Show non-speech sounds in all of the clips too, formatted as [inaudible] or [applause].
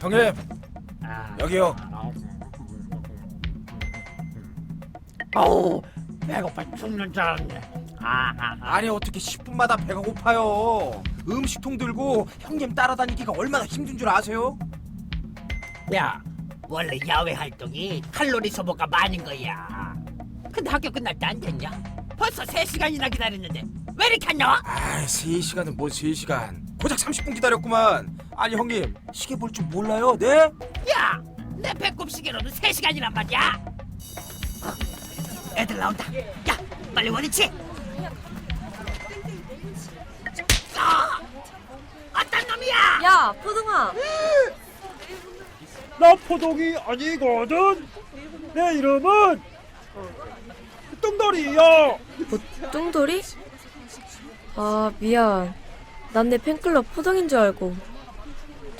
형님! 여기요. 어우 배고파 죽는 줄 알았네. 아하하. 아니 어떻게 10분마다 배가 고파요? 음식통 들고 형님 따라다니기가 얼마나 힘든 줄 아세요? 야 원래 야외 활동이 칼로리 소모가 많은 거야. 근데 학교 끝날 때 안 됐냐? 벌써 3 시간이나 기다렸는데 왜 이렇게 안 나와? 아 3시간은 뭔 3시간 고작 30분 기다렸구만 아니 형님 시계 볼 줄 몰라요 네? 야! 내 배꼽 시계로는 3시간이란 말이야 어, 애들 나온다 야 빨리 원위치 아! 어떤 놈이야 야, 포동아. 나 포동이 아니거든. 내 이름은 뚱돌이야. 뭐, 뚱돌이? 아, 미안. 난 내 팬클럽 포동인 줄 알고.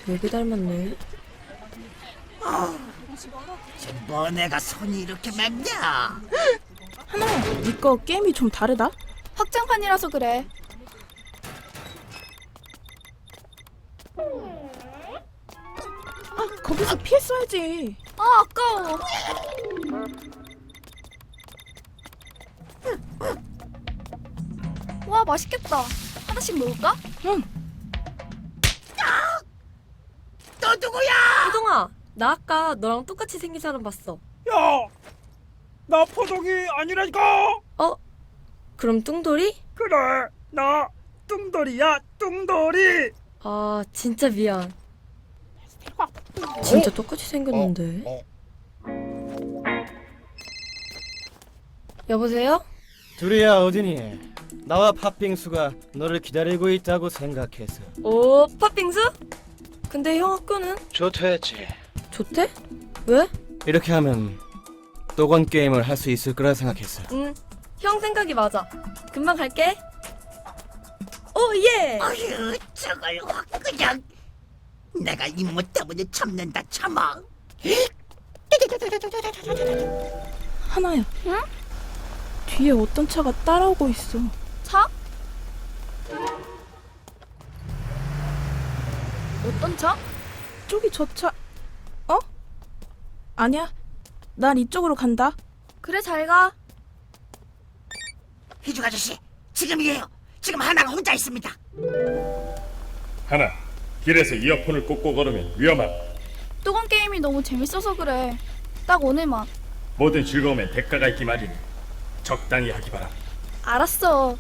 되게 닮았네. 뭐 내가 손이 이렇게 맵냐 하나야, 니거 게임이 좀 다르다? 확장판이라서 그래. 아, 거기서 피했어야지. 아, 아까워. 맛있겠다. 하나씩 먹을까? 너 누구야 포동아, 나 아까 너랑 똑같이 생긴 사람 봤어. 야, 나 포동이 아니라니까. 어? 그럼 뚱돌이? 그래, 나 뚱돌이야, 뚱돌이. 아, 진짜 미안. 진짜 똑같이 생겼는데. 여보세요? 둘이야 어디니? 나와 팥빙수가 너를 기다리고 있다고 생각해서 오, 팥빙수? 근데 형 학교는? 좋대지 좋대? 왜? 이렇게 하면 또건 게임을 할 수 있을 거라 생각했어 응, 형 생각이 맞아. 금방 갈게. 오, 예! 어휴 저걸 확 그냥 내가 임무 때문에 참는다 참아 하나야. 응? 뒤에 어떤 차가 따라오고 있어. 차? 어떤 차? 저기 저 차. 어? 아니야. 난 이쪽으로 간다. 그래, 잘 가. 희죽 아저씨 지금이에요 지금 하나가 혼자 있습니다 하나, 길에서 이어폰을 꽂고 걸으면 위험함. 또건 게임이 너무 재밌어서 그래. 딱 오늘만. 모든 즐거움엔 대가가 있기 마련이. 적당히 하기 바람. 알았어.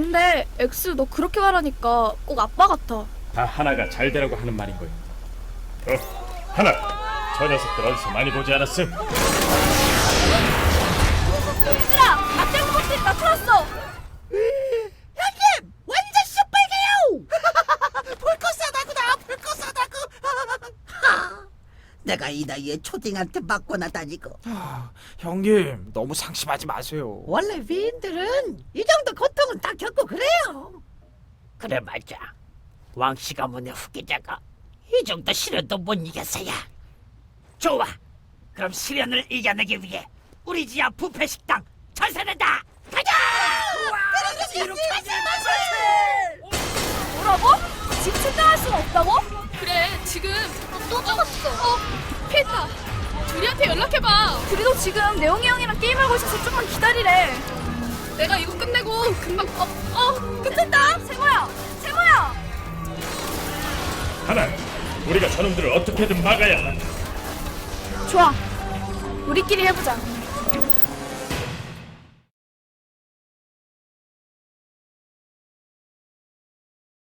근데 엑스 너 그렇게 말하니까 꼭 아빠 같아. 다 하나가 잘 되라고 하는 말인 거야. 어, 하나. 저 녀석들 어디서 많이 보지 않았음? 얘들아! 앞장 버튼 나타났어! 형님 완전 시뻘개요 [laughs] 불꽃 사다구나 불꽃 사다구 [laughs] 내가 이 나이에 초딩한테 맞거나 다니고 아, 형님 너무 상심하지 마세요 원래 위인들은 이 정도 그래 맞아 왕씨 가문의 후계자가. 이 정도 시련도 못 이겼어야. 좋아. 그럼 시련을 이겨내기 위해 우리 지하 부패 식당 전세낸다. 가자! 뭐라고? 지금 생각할 수는 없다고? 그래 지금. 또 죽었어. 어 피했다. 둘이한테 연락해봐. 둘이도 지금 내용이 형이랑 게임하고 있어서 좀만 기다리래. 내가 이거 끝내고 금방 어, 어 끝낸다. 세모야 하나. 우리가 저놈들을 어떻게든 막아야 한다. 좋아 우리끼리 해보자